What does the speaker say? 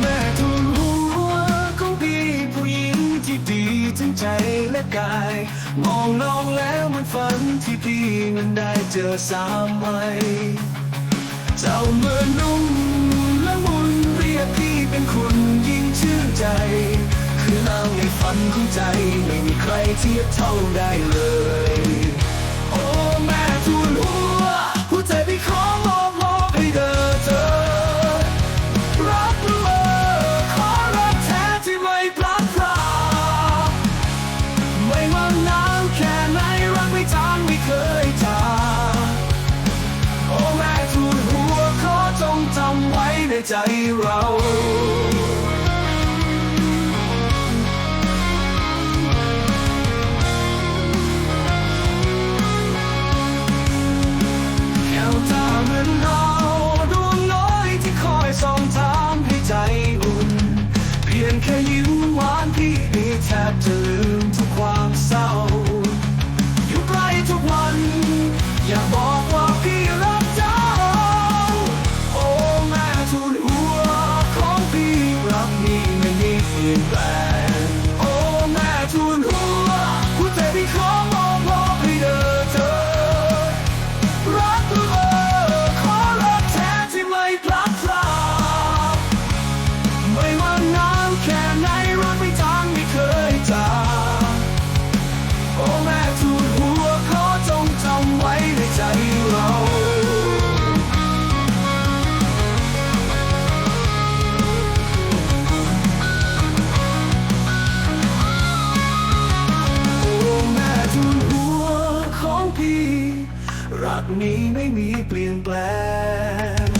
แม่ทุ่นหัวของพี่ผู้หญิงที่ดีทั้งใจและกาย มองน้องแล้วมันฝันที่พี่มันได้เจอสามไัยเจ้าเมือนุ่มละมุนเรียกพี่เป็นคุณยิ่งชื่นใจ คือนางในฝันของใจไม่มีใครเทียบเท่าได้เลย เหมือนเงาดวงน้อยที่คอยส่องถามให้ใจอุ่น เพียงแค่ยิ้มหวานพี่นี่แทบจะลืมทุกความเศร้า อยู่ใกล้ทุกวัน อย่าบอกว่าพี่รักเจ้า โอ้แม่ทูลหัวของพี่รักนี้ไม่มีเปลี่ยนแปลง รักนี้ไม่มีเปลี่ยนแปลง